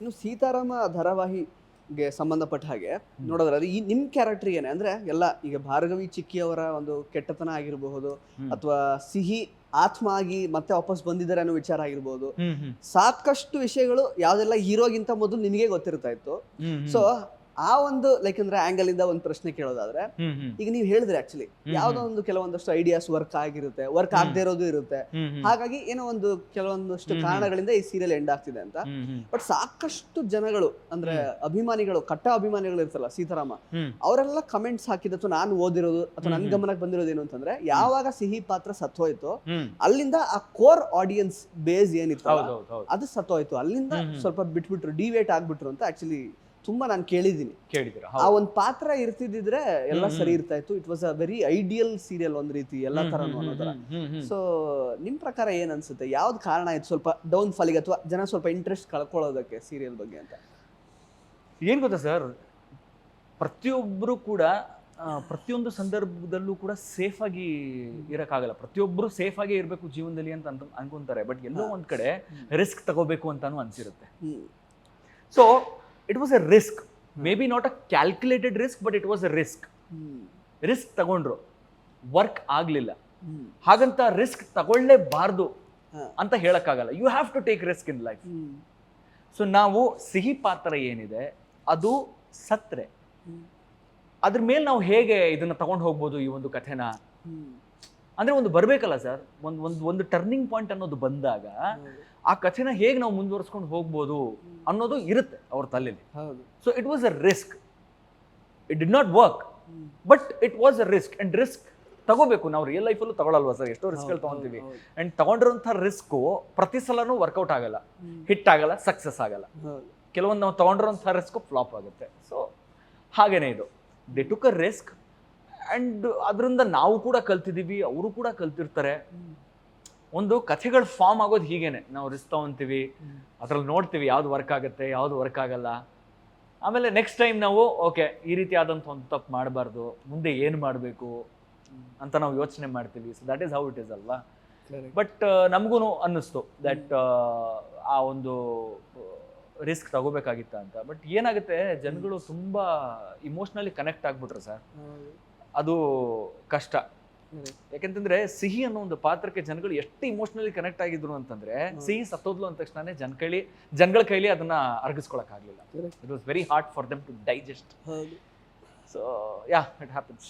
ಇನ್ನು ಸೀತಾರಾಮ ಧಾರಾವಾಹಿಗೆ ಸಂಬಂಧಪಟ್ಟ ಹಾಗೆ ನೋಡೋದ್ರಲ್ಲಿ ಈ ನಿಮ್ ಕ್ಯಾರೆಕ್ಟರ್ ಏನೇ ಅಂದ್ರೆ ಎಲ್ಲ ಈಗ ಭಾರ್ಗವಿ ಚಿಕ್ಕಿ ಅವರ ಒಂದು ಕೆಟ್ಟತನ ಆಗಿರಬಹುದು ಅಥವಾ ಸಿಹಿ ಆತ್ಮ ಆಗಿ ಮತ್ತೆ ವಾಪಸ್ ಬಂದಿದ್ದಾರೆ ಅನ್ನೋ ವಿಚಾರ ಆಗಿರ್ಬೋದು ಸಾಕಷ್ಟು ವಿಷಯಗಳು ಯಾವ್ದೆಲ್ಲ ಹೀರೋಗಿಂತ ಮೊದಲು ನಿನಗೆ ಗೊತ್ತಿರ್ತಾ ಇತ್ತು. ಸೊ ಆ ಒಂದು ಲೈಕ್ ಅಂದ್ರೆ ಆಂಗಲ್ ಇಂದ ಒಂದು ಪ್ರಶ್ನೆ ಕೇಳೋದಾದ್ರೆ. ಈಗ ನೀವು ಹೇಳಿದ್ರೆ ಆಕ್ಚುಲಿ. ಯಾವ್ದೋ ಒಂದು ಕೆಲವೊಂದಷ್ಟು ಐಡಿಯಾಸ್ ವರ್ಕ್ ಆಗಿರುತ್ತೆ ವರ್ಕ್. ಆಗದೆ ಇರೋದು ಇರುತ್ತೆ. ಹಾಗಾಗಿ ಏನೋ ಒಂದು ಕೆಲವೊಂದಷ್ಟು ಕಾರಣಗಳಿಂದ ಈ ಸೀರಿಯಲ್ ಎಂಡ್ ಆಗ್ತಿದೆ ಅಂತ. ಬಟ್ ಸಾಕಷ್ಟು ಜನಗಳು ಅಂದ್ರೆ ಅಭಿಮಾನಿಗಳು ಕಟ್ಟ ಅಭಿಮಾನಿಗಳು ಇರ್ತಲ್ಲ ಸೀತಾರಾಮ. ಅವರೆಲ್ಲ ಕಮೆಂಟ್ಸ್ ಹಾಕಿದ ಅಥವಾ ನಾನು ಓದಿರೋದು ಅಥವಾ ನನ್ ಗಮನಕ್ಕೆ ಬಂದಿರೋದು ಏನು ಅಂತಂದ್ರೆ ಯಾವಾಗ ಸಿಹಿ ಪಾತ್ರ ಸತ್ತೋಯ್ತು. ಅಲ್ಲಿಂದ ಆ ಕೋರ್ ಆಡಿಯನ್ಸ್ ಬೇಸ್ ಏನಿತ್ತು ಅದು ಸತ್ತೋಯ್ತು ಅಲ್ಲಿಂದ. ಸ್ವಲ್ಪ ಬಿಟ್ಬಿಟ್ರು ಡಿವೇಟ್ ಆಗ್ಬಿಟ್ರು ಅಂತ ಆಕ್ಚುಲಿ ತುಂಬಾ ನಾನು ಕೇಳಿದ್ದೀನಿ. ಕೇಳಿದ್ದೀರಾ? ಆ ಒಂದು ಪಾತ್ರ ಇರ್ತಿದ್ರೆ ಎಲ್ಲ ಸರಿ ಇರ್ತಾ ಇತ್ತು. It was a very ideal serial ಒಂದ್ ರೀತಿ ಎಲ್ಲ ತರನು ಅನ್ನೋ ತರ. ಸೊ ನಿಮ್ ಪ್ರಕಾರ ಏನ್ ಅನ್ಸುತ್ತೆ? ಯಾವ್ದು ಕಾರಣ ಆಯ್ತು ಸ್ವಲ್ಪ ಡೌನ್ ಫಾಲಿಗೆ ಅಥವಾ ಜನ ಸ್ವಲ್ಪ ಇಂಟ್ರೆಸ್ಟ್ ಕಳ್ಕೊಳ್ಳೋದಕ್ಕೆ ಸೀರಿಯಲ್ ಬಗ್ಗೆ ಅಂತ? ಏನ್ ಗೊತ್ತಾ ಸರ್? ಪ್ರತಿಯೊಬ್ಬರು ಕೂಡ ಪ್ರತಿಯೊಂದು ಸಂದರ್ಭದಲ್ಲೂ ಕೂಡ ಸೇಫ್ ಆಗಿ ಇರಕ್ಕಾಗಲ್ಲ. ಪ್ರತಿಯೊಬ್ಬರು ಸೇಫ್ ಆಗಿ ಇರಬೇಕು ಜೀವನದಲ್ಲಿ ಅಂತ ಅನ್ಕ- ಅನ್ಕೊಂತಾರೆ ಬಟ್ ಎಲ್ಲೋ. ಒಂದ್ ಕಡೆ ರಿಸ್ಕ್ ತಗೋಬೇಕು ಅಂತಾನು ಅನ್ಸಿರುತ್ತೆ. So it was a risk maybe not a calculated risk but it was a risk risk ತಗೊಂಡ್ರು. ವರ್ಕ್ ಆಗಲಿಲ್ಲ. ಹಾಗಂತ ರಿಸ್ಕ್ ತಗೊಳ್ಳೇಬಾರ್ದು. ಅಂತ ಹೇಳಕ್ಕಾಗಲ್ಲ. You have to take risk in life so ನಾವು ಸಿಹಿ ಪಾತ್ರ ಏನಿದೆ ಅದು ಸತ್ರೆ. ಅದ್ರ ಮೇಲೆ ನಾವು ಹೇಗೆ ಇದನ್ನ ತಗೊಂಡು ಹೋಗ್ಬೋದು ಈ ಒಂದು ಕಥೆನ? ಅಂದ್ರೆ ಒಂದು ಬರ್ಬೇಕಲ್ಲ ಸರ್ ಒಂದು ಒಂದು ಒಂದು ಟರ್ನಿಂಗ್ ಪಾಯಿಂಟ್ ಅನ್ನೋದು ಬಂದಾಗ ಆ ಕಥೆನ ಹೇಗೆ ನಾವು ಮುಂದುವರ್ಸ್ಕೊಂಡು ಹೋಗ್ಬೋದು ಅನ್ನೋದು ಇರುತ್ತೆ ಅವ್ರ ತಲೆಯಲ್ಲಿ so it was a risk it did not work. But it was a risk and risk ತಗೋಬೇಕು. ನಾವು ರಿಯಲ್ ಲೈಫಲ್ಲೂ ತಗೊಳಲ್ವಾ ಸರ್ ಎಷ್ಟೋ ರಿಸ್ಕ್ ಹೌದು, ತಗೊಂತೀವಿ. ಅಂಡ್ ತಗೊಂಡಿರೋಂಥ ರಿಸ್ಕು ಪ್ರತಿ ಸಲನೂ ವರ್ಕೌಟ್ ಆಗಲ್ಲ. ಹಿಟ್ ಆಗಲ್ಲ ಸಕ್ಸಸ್ ಆಗಲ್ಲ. ಕೆಲವೊಂದು ನಾವು ತಗೊಂಡಿರೋಂಥ ರಿಸ್ಕು ಫ್ಲಾಪ್ ಆಗುತ್ತೆ. ಸೊ ಹಾಗೇನೆ ಇದು. They took a risk and ಅದರಿಂದ ನಾವು ಕೂಡ ಕಲ್ತಿದ್ದೀವಿ ಅವರು ಕೂಡ ಕಲ್ತಿರ್ತಾರೆ. ಒಂದು ಕಥೆಗಳು ಫಾರ್ಮ್ ಆಗೋದು ಹೀಗೇನೆ. ನಾವು ರಿಸ್ಕ್ ತಗೊಂತೀವಿ. ಅದ್ರಲ್ಲಿ ನೋಡ್ತೀವಿ ಯಾವ್ದು ವರ್ಕ್ ಆಗುತ್ತೆ ಯಾವ್ದು ವರ್ಕ್ ಆಗಲ್ಲ. ಆಮೇಲೆ ನೆಕ್ಸ್ಟ್ ಟೈಮ್ ನಾವು ಓಕೆ ಈ ರೀತಿ ಆದಂಥ ಒಂದು ತಪ್ಪು ಮಾಡಬಾರ್ದು ಮುಂದೆ ಏನು ಮಾಡಬೇಕು ಅಂತ ನಾವು ಯೋಚನೆ ಮಾಡ್ತೀವಿ. So that is how it is ಅಲ್ವಾ? ಬಟ್ ನಮಗೂ ಅನ್ನಿಸ್ತು ದಟ್ ಆ ಒಂದು ರಿಸ್ಕ್ ತಗೋಬೇಕಾಗಿತ್ತ ಅಂತ. ಬಟ್ ಏನಾಗುತ್ತೆ ಜನಗಳು ತುಂಬಾ ಇಮೋಷ್ನಲಿ ಕನೆಕ್ಟ್ ಆಗ್ಬಿಟ್ರು ಸರ್. ಅದು ಕಷ್ಟ. ಯಾಕಂತಂದ್ರೆ ಸಿಹಿ ಅನ್ನೋ ಒಂದು ಪಾತ್ರಕ್ಕೆ ಜನಗಳು ಎಷ್ಟು ಇಮೋಷನಲಿ ಕನೆಕ್ಟ್ ಆಗಿದ್ರು ಅಂತಂದ್ರೆ. ಸಿಹಿ ಸತ್ತೋದ್ಲು ಅಂದ ತಕ್ಷಣನೇ ಜನ ಕೈಲಿ ಜನಗಳ ಕೈಲಿ ಅದನ್ನ ಅರ್ಗಿಸ್ಕೊಳಕ್ ಆಗ್ಲಿಲ್ಲ. It was very hard for them to digest so yeah it happens